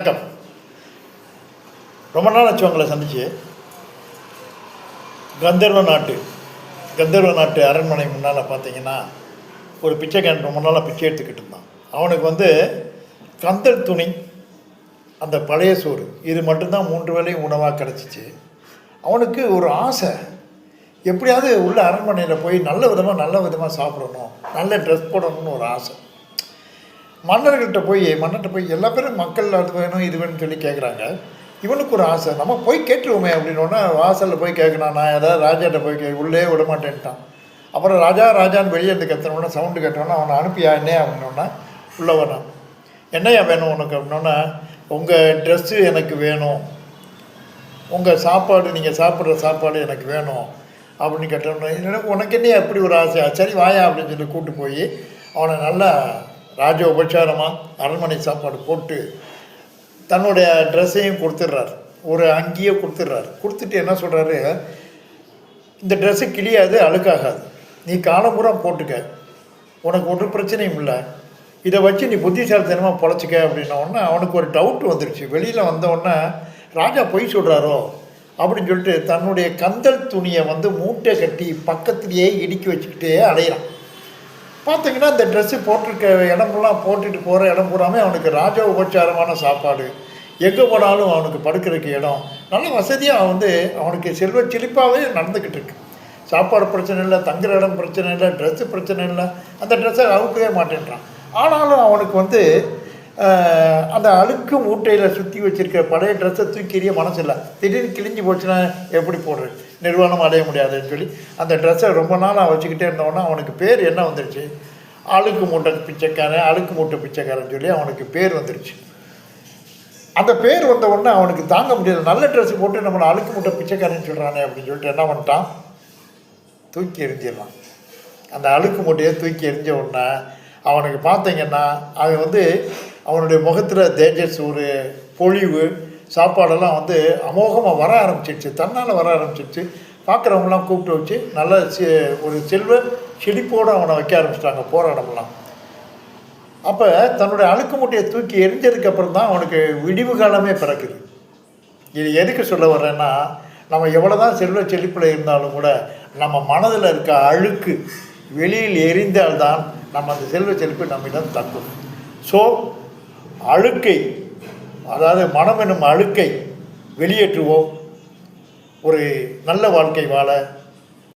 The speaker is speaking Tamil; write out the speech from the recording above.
வணக்கம். ரொம்ப நாள் ஆச்சு உங்களை சந்திச்சு. கந்தர்வ நாட்டு கந்தர்வ நாட்டு அரண்மனை முன்னால் பார்த்தீங்கன்னா ஒரு பிச்சைக்காரன் ரொம்ப நாளாக பிச்சை எடுத்துக்கிட்டு இருந்தான். அவனுக்கு வந்து கந்தல் துணி அந்த பழைய சோறு இது மட்டும்தான் மூன்று வேளையும் உணவாக கிடச்சிச்சு. அவனுக்கு ஒரு ஆசை எப்படியாவது உள்ள அரண்மனையில் போய் நல்ல விதமாக நல்ல விதமாக சாப்பிடணும் நல்ல ட்ரெஸ் போடணும்னு ஒரு ஆசை. மன்னர்கிட்ட போய் மன்னர்கிட்ட போய் எல்லா பேரும் மக்கள் அது வேணும் இது வேணும்னு சொல்லி கேட்குறாங்க இவனுக்கு ஒரு ஆசை நம்ம போய் கேட்டுருவோமே அப்படின்னோடனே வாசலில் போய் கேட்கணும் நான் ஏதாவது ராஜாட்ட போய் கே உள்ளே விட மாட்டேன்ட்டான் அப்புறம் ராஜா ராஜான்னு வெளியே இருந்து கத்துனோடனே சவுண்டு கேட்டோன்னா அவனை அனுப்பியா என்னையா அப்படின்னோடனே உள்ளே வரான் என்னையா வேணும் உனக்கு? அப்படின்னோடனே உங்கள் ட்ரெஸ்ஸு எனக்கு வேணும். உங்கள் சாப்பாடு நீங்கள் சாப்பிட்ற சாப்பாடு எனக்கு வேணும். அப்படின்னு கேட்டோன்னே உனக்கு என்ன அப்படி ஒரு ஆசையா? சரி வாயா அப்படின்னு சொல்லி கூப்பிட்டு போய் அவனை நல்லா ராஜ உபச்சாரமாக அரண்மனை சாப்பாடு போட்டு தன்னுடைய ட்ரெஸ்ஸையும் கொடுத்துட்றாரு. ஒரு அங்கேயே கொடுத்துட்றாரு. கொடுத்துட்டு என்ன சொல்கிறாரு இந்த ட்ரெஸ்ஸு கிழியாது அழுக்காகாது. நீ காலம்புறம் போட்டுக்க. உனக்கு ஒன்றும் பிரச்சனையும் இல்லை. இதை வச்சு நீ புத்திசாலித்தனமாக பொழைச்சிக்க அப்படின்னோடனே அவனுக்கு ஒரு டவுட் வந்துருச்சு. வெளியில் வந்த ராஜா பொய் சொல்கிறாரோ அப்படின்னு சொல்லிட்டு தன்னுடைய கந்தல் துணியை வந்து மூட்டை கட்டி பக்கத்துலேயே இடுக்கி வச்சுக்கிட்டே அலையிறான். பார்த்தீங்கன்னா இந்த ட்ரெஸ்ஸு போட்டிருக்க இடமெல்லாம் போட்டுட்டு போகிற இடம் பூராமே அவனுக்கு ராஜ உபச்சாரமான சாப்பாடு. எங்கே போனாலும் அவனுக்கு படுக்கிறதுக்கு இடம். நல்ல வசதியாக வந்து அவனுக்கு செல்வ செழிப்பாகவே நடந்துக்கிட்டு இருக்கு. சாப்பாடு பிரச்சனை இல்லை தங்குற இடம் பிரச்சனை இல்லை ட்ரெஸ்ஸு பிரச்சனை இல்லை. அந்த ட்ரெஸ்ஸை அவுக்கவே மாட்டேன்றான். ஆனாலும் அவனுக்கு வந்து அந்த அழுக்கு மூட்டையில் சுற்றி வச்சிருக்க பழைய ட்ரெஸ்ஸை தூக்கி எறிய மனசு இல்லை. திடீர்னு கிழிஞ்சு போச்சுன்னா எப்படி போடுறது? நிர்வாணம் அடைய முடியாதுன்னு சொல்லி அந்த ட்ரெஸ்ஸை ரொம்ப நாளாக வச்சுக்கிட்டே இருந்தோன்னா அவனுக்கு பேர் என்ன வந்துருச்சு? அழுக்கு மூட்டை பிச்சைக்காரன் அழுக்கு மூட்டை பிச்சைக்காரன் சொல்லி அவனுக்கு பேர் வந்துருச்சு. அந்த பேர் வந்த உடனே அவனுக்கு தாங்க முடியாது. நல்ல ட்ரெஸ் போட்டு நம்மளை அழுக்கு மூட்டை பிச்சைக்காரன்னு சொல்கிறானே அப்படின்னு சொல்லிட்டு என்ன பண்ணிட்டான்? தூக்கி எரிஞ்சிடலாம் அந்த அழுக்கு மூட்டையை தூக்கி எரிஞ்ச உடனே அவனுக்கு பார்த்தீங்கன்னா அவன் வந்து அவனுடைய முகத்தில் தேஜஸ் ஒரு பொழிவு சாப்பாடெல்லாம் வந்து அமோகமாக வர ஆரம்பிச்சிடுச்சு தன்னால் வர ஆரம்பிச்சிடுச்சு. பார்க்குறவங்களாம் கூப்பிட்டு வச்சு நல்ல செ ஒரு செல்வ செழிப்போடு அவனை வைக்க ஆரம்பிச்சிட்டாங்க போராடமெல்லாம் அப்போ தன்னுடைய அழுக்கு மூட்டையை தூக்கி எரிஞ்சதுக்கப்புறம் தான் அவனுக்கு விடிவு காலமே பிறக்குது. இது எதுக்கு சொல்ல வர்றேன்னா நம்ம எவ்வளோ தான் செல்வ செழிப்பில் இருந்தாலும் கூட நம்ம மனதில் இருக்க அழுக்கு வெளியில் எரிந்தால்தான் நம்ம அந்த செல்வ செழிப்பு நம்மிடம் தங்கும். ஸோ அழுக்கை அதாவது மனம் என்னும் அழுக்கை வெளியேற்றுவோம். ஒரு நல்ல வாழ்க்கை வாழ